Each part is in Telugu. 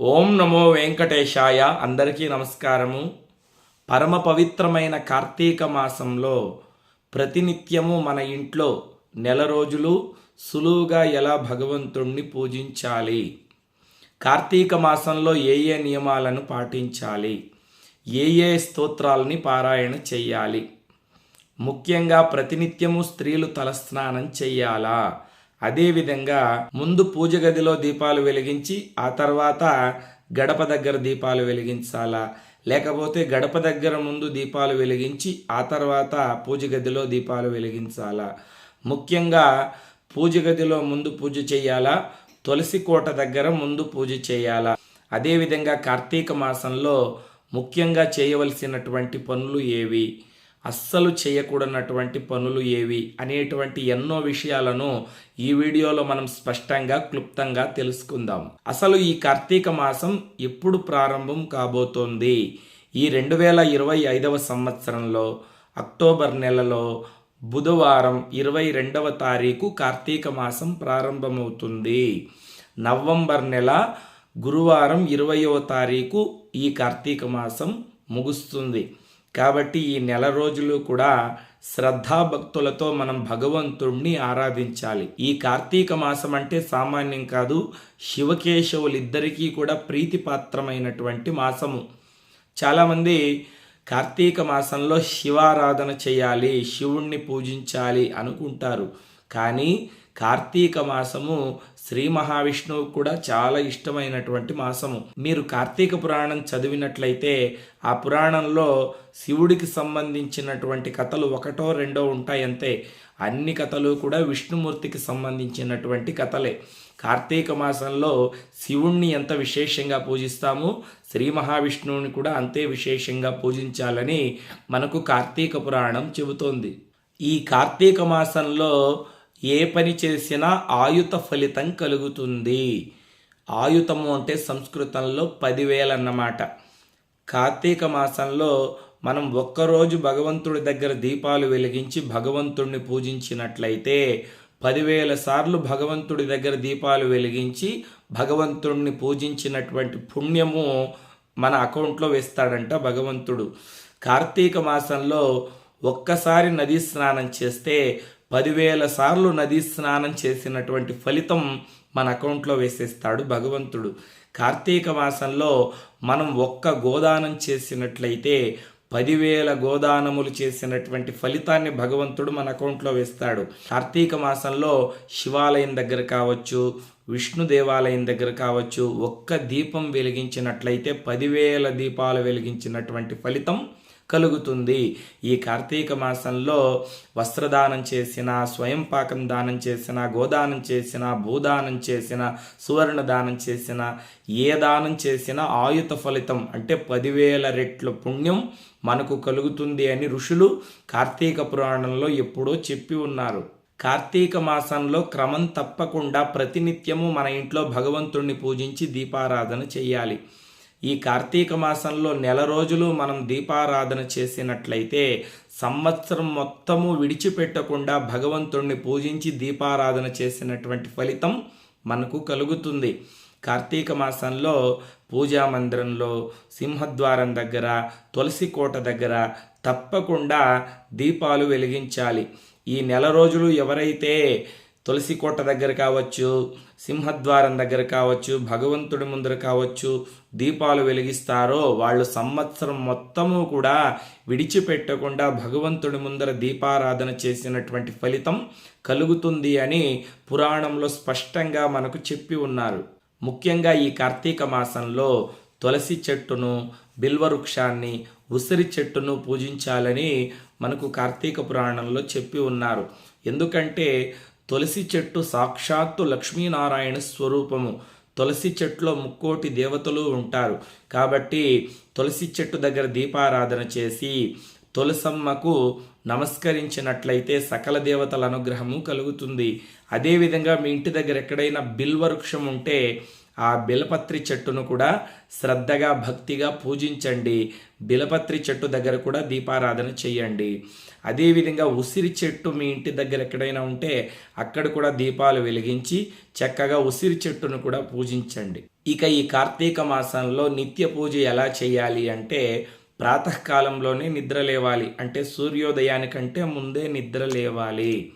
ఓం నమో వెంకటేశాయ. అందరికీ నమస్కారము. పరమ పవిత్రమైన కార్తీక మాసంలో ప్రతినిత్యము మన ఇంట్లో నెల రోజులు సులువుగా ఎలా భగవంతుణ్ణి పూజించాలి? కార్తీక మాసంలో ఏ ఏ నియమాలను పాటించాలి? ఏ ఏ స్తోత్రాలని పారాయణ చెయ్యాలి? ముఖ్యంగా ప్రతినిత్యము స్త్రీలు తలస్నానం చెయ్యాలా? అదేవిధంగా ముందు పూజ గదిలో దీపాలు వెలిగించి ఆ తర్వాత గడప దగ్గర దీపాలు వెలిగించాలా. లేకపోతే గడప దగ్గర ముందు దీపాలు వెలిగించి ఆ తర్వాత పూజ గదిలో దీపాలు వెలిగించాలా. ముఖ్యంగా పూజ గదిలో ముందు పూజ చేయాలా తులసి కోట దగ్గర ముందు పూజ చేయాలా. అదేవిధంగా కార్తీక మాసంలో ముఖ్యంగా చేయవలసినటువంటి పనులు ఏవి? అస్సలు చేయకూడనటువంటి పనులు ఏవి అనేటువంటి ఎన్నో విషయాలను ఈ వీడియోలో మనం స్పష్టంగా క్లుప్తంగా తెలుసుకుందాం. అసలు ఈ కార్తీక మాసం ఎప్పుడు ప్రారంభం కాబోతోంది? ఈ రెండు వేల ఇరవై ఐదవ సంవత్సరంలో అక్టోబర్ నెలలో బుధవారం ఇరవై రెండవ తారీఖు కార్తీక మాసం ప్రారంభమవుతుంది. నవంబర్ నెల గురువారం ఇరవయవ తారీఖు ఈ కార్తీక మాసం ముగుస్తుంది. కాబట్టి ఈ నెల రోజులు కూడా శ్రద్ధాభక్తులతో మనం భగవంతుణ్ణి ఆరాధించాలి. ఈ కార్తీక మాసం అంటే సామాన్యం కాదు శివకేశవులిద్దరికీ కూడా ప్రీతిపాత్రమైనటువంటి మాసము. చాలామంది కార్తీక మాసంలో శివారాధన చేయాలి శివుణ్ణి పూజించాలి అనుకుంటారు. కానీ కార్తీక మాసము శ్రీ మహావిష్ణువు కూడా చాలా ఇష్టమైనటువంటి మాసము. మీరు కార్తీక పురాణం చదివినట్లయితే ఆ పురాణంలో శివుడికి సంబంధించినటువంటి కథలు ఒకటో రెండో ఉంటాయంతే. అన్ని కథలు కూడా విష్ణుమూర్తికి సంబంధించినటువంటి కథలే. కార్తీక మాసంలో శివుణ్ణి ఎంత విశేషంగా పూజిస్తామో? శ్రీ మహావిష్ణువుని కూడా అంతే విశేషంగా పూజించాలని మనకు కార్తీక పురాణం చెబుతోంది. ఈ కార్తీక మాసంలో ఏ పని చేసినా ఆయుత ఫలితం కలుగుతుంది. ఆయుతము అంటే సంస్కృతంలో పదివేలు అన్నమాట. కార్తీక మాసంలో మనం ఒక్కరోజు భగవంతుడి దగ్గర దీపాలు వెలిగించి భగవంతుడిని పూజించినట్లయితే పదివేల సార్లు భగవంతుడి దగ్గర దీపాలు వెలిగించి భగవంతుడిని పూజించినటువంటి పుణ్యము మన అకౌంట్లో వేస్తాడంట భగవంతుడు. కార్తీక మాసంలో ఒక్కసారి నదీ స్నానం చేస్తే పదివేల సార్లు నదీ స్నానం చేసినటువంటి ఫలితం మన అకౌంట్లో వేసేస్తాడు భగవంతుడు. కార్తీక మాసంలో మనం ఒక్క గోదానం చేసినట్లయితే పదివేల గోదానములు చేసినటువంటి ఫలితాన్ని భగవంతుడు మన అకౌంట్లో వేస్తాడు. కార్తీక మాసంలో శివాలయం దగ్గర కావచ్చు విష్ణు దేవాలయం దగ్గర కావచ్చు ఒక్క దీపం వెలిగించినట్లయితే పదివేల దీపాలు వెలిగించినటువంటి ఫలితం కలుగుతుంది. ఈ కార్తీక మాసంలో వస్త్రదానం చేసిన స్వయం పాకం దానం చేసిన గోదానం చేసిన భూదానం చేసిన సువర్ణ దానం చేసిన ఏ దానం చేసినా ఆయుత ఫలితం అంటే పదివేల రెట్ల పుణ్యం మనకు కలుగుతుంది అని ఋషులు కార్తీక పురాణంలో ఎప్పుడో చెప్పి ఉన్నారు. కార్తీక మాసంలో క్రమం తప్పకుండా ప్రతినిత్యము మన ఇంట్లో భగవంతుణ్ణి పూజించి దీపారాధన చేయాలి. ఈ కార్తీక మాసంలో నెల రోజులు మనం దీపారాధన చేసినట్లయితే సంవత్సరం మొత్తము విడిచిపెట్టకుండా భగవంతుణ్ణి పూజించి దీపారాధన చేసినటువంటి ఫలితం మనకు కలుగుతుంది. కార్తీక మాసంలో పూజా మందిరంలో సింహద్వారం దగ్గర తులసి కోట దగ్గర తప్పకుండా దీపాలు వెలిగించాలి. ఈ నెల రోజులు ఎవరైతే తులసి కోట దగ్గర కావచ్చు సింహద్వారం దగ్గర కావచ్చు భగవంతుడి ముందర కావచ్చు దీపాలు వెలిగిస్తారో వాళ్ళు సంవత్సరం మొత్తము కూడా విడిచిపెట్టకుండా భగవంతుడి ముందర దీపారాధన చేసినటువంటి ఫలితం కలుగుతుంది అని పురాణంలో స్పష్టంగా మనకు చెప్పి ఉన్నారు. ముఖ్యంగా ఈ కార్తీక మాసంలో తులసి చెట్టును బిల్వవృక్షాన్ని ఉసిరి చెట్టును పూజించాలని మనకు కార్తీక పురాణంలో చెప్పి ఉన్నారు. ఎందుకంటే తులసి చెట్టు సాక్షాత్తు లక్ష్మీనారాయణ స్వరూపము. తులసి చెట్టులో ముక్కోటి దేవతలు ఉంటారు. కాబట్టి తులసి చెట్టు దగ్గర దీపారాధన చేసి తులసమ్మకు నమస్కరించినట్లయితే సకల దేవతల అనుగ్రహము కలుగుతుంది. అదేవిధంగా మీ ఇంటి దగ్గర ఎక్కడైనా బిల్వవృక్షం ఉంటే ఆ బిలపత్రి చెట్టును కూడా శ్రద్ధగా భక్తిగా పూజించండి. బిలపత్రి చెట్టు దగ్గర కూడా దీపారాధన చేయండి. అదేవిధంగా ఉసిరి చెట్టు మీ ఇంటి దగ్గర ఎక్కడైనా ఉంటే అక్కడ కూడా దీపాలు వెలిగించి చక్కగా ఉసిరి చెట్టును కూడా పూజించండి. ఇక ఈ కార్తీక మాసంలో నిత్య పూజ ఎలా చేయాలి అంటే ప్రాతకాలంలోనే నిద్ర లేవాలి. అంటే సూర్యోదయానికంటే ముందే నిద్ర లేవాలి.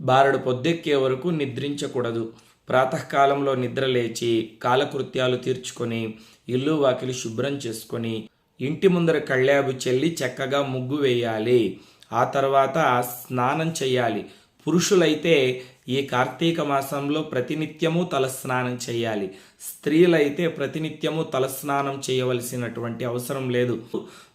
బారడు పొద్దెక్కే వరకు నిద్రించకూడదు. ప్రాతకాలంలో నిద్ర లేచి కాలకృత్యాలు తీర్చుకొని ఇల్లు వాకిలి శుభ్రం చేసుకొని ఇంటి ముందర కళ్యాబు చెల్లి చక్కగా ముగ్గు వేయాలి. ఆ తర్వాత స్నానం చేయాలి. పురుషులైతే ఈ కార్తీక మాసంలో ప్రతినిత్యము తలస్నానం చేయాలి. స్త్రీలైతే ప్రతినిత్యము తలస్నానం చేయవలసినటువంటి అవసరం లేదు.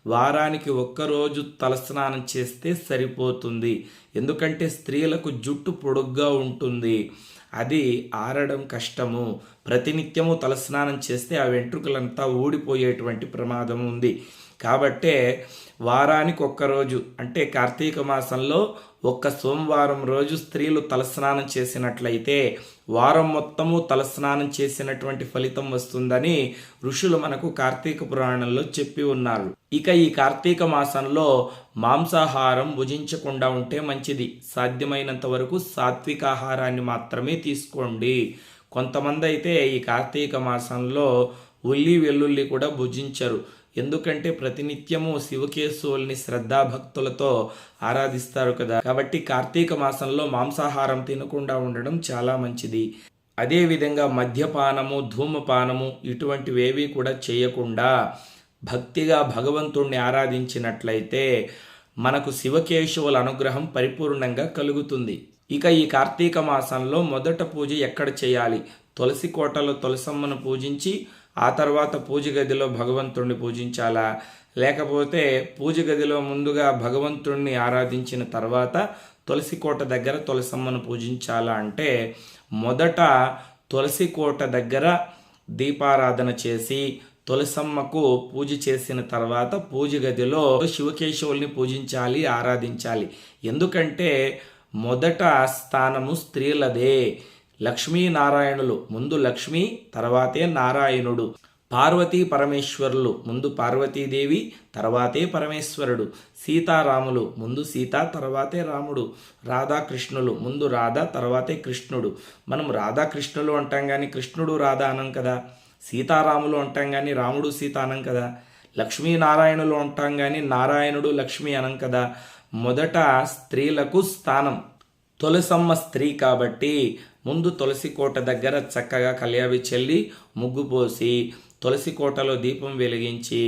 వారానికి ఒక్కరోజు తలస్నానం చేస్తే సరిపోతుంది. ఎందుకంటే స్త్రీలకు జుట్టు పొడుగ్గా ఉంటుంది. అది ఆరడం కష్టము. ప్రతినిత్యము తలస్నానం చేస్తే ఆ వెంట్రుకలంతా ఊడిపోయేటువంటి ప్రమాదం ఉంది. కాబట్టే వారానికి ఒక్కరోజు అంటే కార్తీక మాసంలో ఒక్క సోమవారం రోజు స్త్రీలు తలస్నానం చేసినట్లయితే వారం మొత్తము తలస్నానం చేసినటువంటి ఫలితం వస్తుందని ఋషులు మనకు కార్తీక పురాణంలో చెప్పి ఉన్నారు. ఇక ఈ కార్తీక మాసంలో మాంసాహారం భుజించకుండా ఉంటే మంచిది. సాధ్యమైనంత వరకు సాత్వికాహారాన్ని మాత్రమే తీసుకోండి. కొంతమంది అయితే ఈ కార్తీక మాసంలో ఉల్లి వెల్లుల్లి కూడా భుజించరు. ఎందుకంటే ప్రతినిత్యము శివకేశవుల్ని శ్రద్ధాభక్తులతో ఆరాధిస్తారు కదా. కాబట్టి కార్తీక మాసంలో మాంసాహారం తినకుండా ఉండడం చాలా మంచిది. అదేవిధంగా మద్యపానము ధూమపానము ఇటువంటివేవి కూడా చేయకుండా భక్తిగా భగవంతుణ్ణి ఆరాధించినట్లయితే మనకు శివకేశవుల అనుగ్రహం పరిపూర్ణంగా కలుగుతుంది. ఇక ఈ కార్తీక మాసంలో మొదట పూజ ఎక్కడ చేయాలి? తులసి కోటలో తులసమ్మను పూజించి ఆ తర్వాత పూజ గదిలో భగవంతుణ్ణి పూజించాలా? లేకపోతే పూజ గదిలో ముందుగా భగవంతుణ్ణి ఆరాధించిన తర్వాత తులసి కోట దగ్గర తులసమ్మను పూజించాలా అంటే మొదట తులసి కోట దగ్గర దీపారాధన చేసి తులసమ్మకు పూజ చేసిన తర్వాత పూజ గదిలో శివకేశవుల్ని పూజించాలి ఆరాధించాలి. ఎందుకంటే మొదట స్థానము స్త్రీలదే. లక్ష్మీనారాయణులు. ముందు లక్ష్మి తర్వాతే నారాయణుడు. పార్వతీ పరమేశ్వరులు. ముందు పార్వతీదేవి తర్వాతే పరమేశ్వరుడు. సీతారాములు. ముందు సీత తర్వాతే రాముడు. రాధాకృష్ణులు. ముందు రాధా తర్వాతే కృష్ణుడు. మనం రాధాకృష్ణులు అంటాం కానీ కృష్ణుడు రాధా అనం కదా. సీతారాములు అంటాం కానీ రాముడు సీత అనం కదా. లక్ష్మీనారాయణులు అంటాం కానీ నారాయణుడు లక్ష్మి అనం కదా. మొదట స్త్రీలకు స్థానం. తులసమ్మ స్త్రీ కాబట్టి ముందు తులసి కోట దగ్గర చక్కగా కళ్యావి చెల్లి ముగ్గు పోసి తులసి కోటలో దీపం వెలిగించి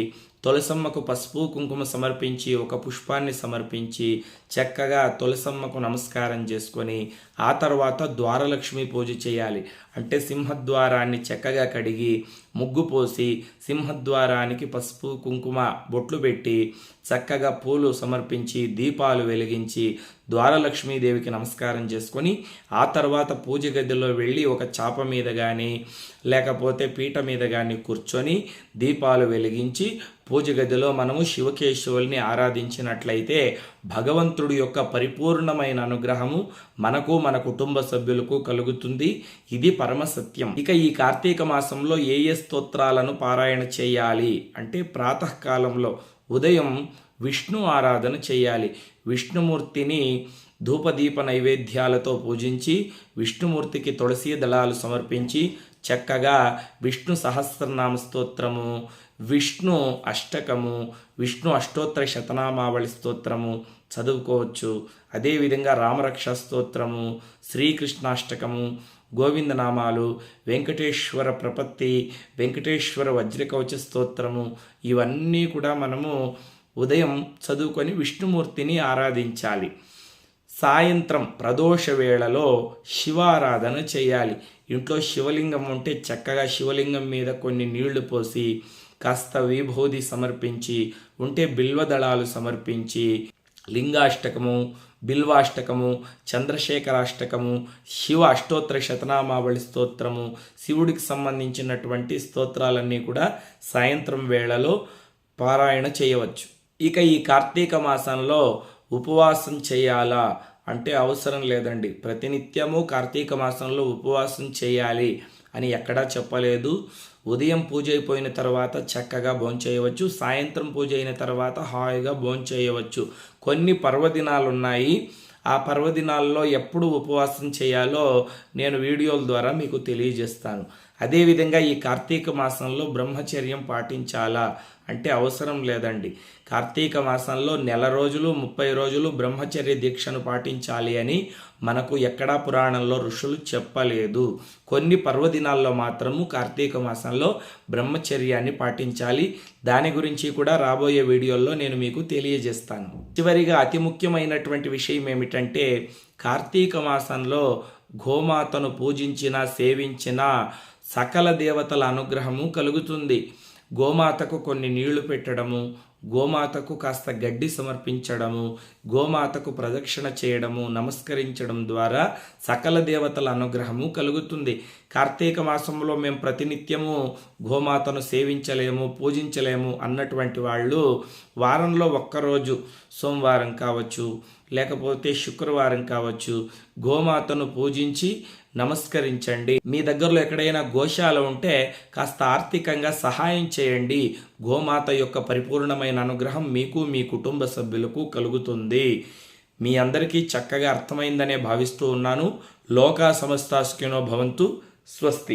తులసమ్మకు పసుపు కుంకుమ సమర్పించి ఒక పుష్పాన్ని సమర్పించి చక్కగా తులసమ్మకు నమస్కారం చేసుకొని ఆ తర్వాత ద్వారలక్ష్మి పూజ చేయాలి. అంటే సింహద్వారాన్ని చక్కగా కడిగి ముగ్గు పోసి సింహద్వారానికి పసుపు కుంకుమ బొట్లు పెట్టి చక్కగా పూలు సమర్పించి దీపాలు వెలిగించి ద్వారలక్ష్మీదేవికి నమస్కారం చేసుకొని ఆ తర్వాత పూజ గదిలో వెళ్ళి ఒక చాప మీద కానీ లేకపోతే పీట మీద కానీ కూర్చొని దీపాలు వెలిగించి పూజ గదిలో మనము శివకేశవుల్ని ఆరాధించినట్లయితే భగవంతుడి యొక్క పరిపూర్ణమైన అనుగ్రహము మనకు మన కుటుంబ సభ్యులకు కలుగుతుంది. ఇది పరమ సత్యం ఇక ఈ కార్తీక మాసంలో ఏ ఏ స్తోత్రాలను పారాయణ చేయాలి? అంటే ప్రాతకాలంలో ఉదయం విష్ణు ఆరాధన చేయాలి. విష్ణుమూర్తిని ధూపదీప నైవేద్యాలతో పూజించి విష్ణుమూర్తికి తులసి దళాలు సమర్పించి చక్కగా విష్ణు సహస్రనామ స్తోత్రము విష్ణు అష్టకము విష్ణు అష్టోత్తర శతనామావళి స్తోత్రము చదువుకోవచ్చు. అదేవిధంగా రామరక్ష స్తోత్రము శ్రీకృష్ణాష్టకము గోవిందనామాలు వెంకటేశ్వర ప్రపత్తి వెంకటేశ్వర వజ్రకవచ స్తోత్రము ఇవన్నీ కూడా మనము ఉదయం చదువుకొని విష్ణుమూర్తిని ఆరాధించాలి. సాయంత్రం ప్రదోష వేళలో శివారాధన చేయాలి. ఇంట్లో శివలింగం ఉంటే చక్కగా శివలింగం మీద కొన్ని నీళ్ళు పోసి కాస్త విభూది సమర్పించి ఉంటే బిల్వదళాలు సమర్పించి లింగాష్టకము బిల్వాష్టకము చంద్రశేఖరాష్టకము శివ అష్టోత్తర శతనామావళి స్తోత్రము శివుడికి సంబంధించినటువంటి స్తోత్రాలన్నీ కూడా సాయంత్రం వేళలో పారాయణ చేయవచ్చు. ఇక ఈ కార్తీక మాసంలో ఉపవాసం చేయాలా? అంటే అవసరం లేదండి. ప్రతినిత్యము కార్తీక మాసంలో ఉపవాసం చేయాలి అని ఎక్కడా చెప్పలేదు. ఉదయం పూజ అయిపోయిన తర్వాత చక్కగా భోంచేయవచ్చు సాయంత్రం పూజ అయిన తర్వాత హాయిగా భోంచేయవచ్చు కొన్ని పర్వదినాలు ఉన్నాయి ఆ పర్వదినాల్లో ఎప్పుడు ఉపవాసం చేయాలో నేను వీడియోల ద్వారా మీకు తెలియజేస్తాను. అదేవిధంగా ఈ కార్తీక మాసంలో బ్రహ్మచర్యం పాటించాలా? అంటే అవసరం లేదండి. కార్తీక మాసంలో నెల రోజులు ముప్పై రోజులు బ్రహ్మచర్య దీక్షను పాటించాలి అని మనకు ఎక్కడా పురాణంలో ఋషులు చెప్పలేదు. కొన్ని పర్వదినాల్లో మాత్రము కార్తీక మాసంలో బ్రహ్మచర్యాన్ని పాటించాలి. దాని గురించి కూడా రాబోయే వీడియోల్లో నేను మీకు తెలియజేస్తాను. చివరిగా అతి ముఖ్యమైనటువంటి విషయం ఏమిటంటే కార్తీక మాసంలో గోమాతను పూజించిన సేవించిన సకల దేవతల అనుగ్రహము కలుగుతుంది. గోమాతకు కొన్ని నీళ్ళు పెట్టడము గోమాతకు కాస్త గడ్డి సమర్పించడము గోమాతకు ప్రదక్షిణ చేయడము నమస్కరించడం ద్వారా సకల దేవతల అనుగ్రహము కలుగుతుంది. కార్తీక మాసంలో మేము ప్రతినిత్యము గోమాతను సేవించలేము పూజించలేము అన్నటువంటి వాళ్ళు వారంలో ఒక్కరోజు సోమవారం కావచ్చు లేకపోతే శుక్రవారం కావచ్చు గోమాతను పూజించి నమస్కరించండి. మీ దగ్గరలో ఎక్కడైనా గోశాల ఉంటే కాస్త ఆర్థికంగా సహాయం చేయండి. గోమాత యొక్క పరిపూర్ణమైన అనుగ్రహం మీకు మీ కుటుంబ సభ్యులకు కలుగుతుంది. మీ అందరికీ చక్కగా అర్థమైందనే భావిస్తూ ఉన్నాను. లోకా సమస్తాస్కినో భవంతు. స్వస్తి.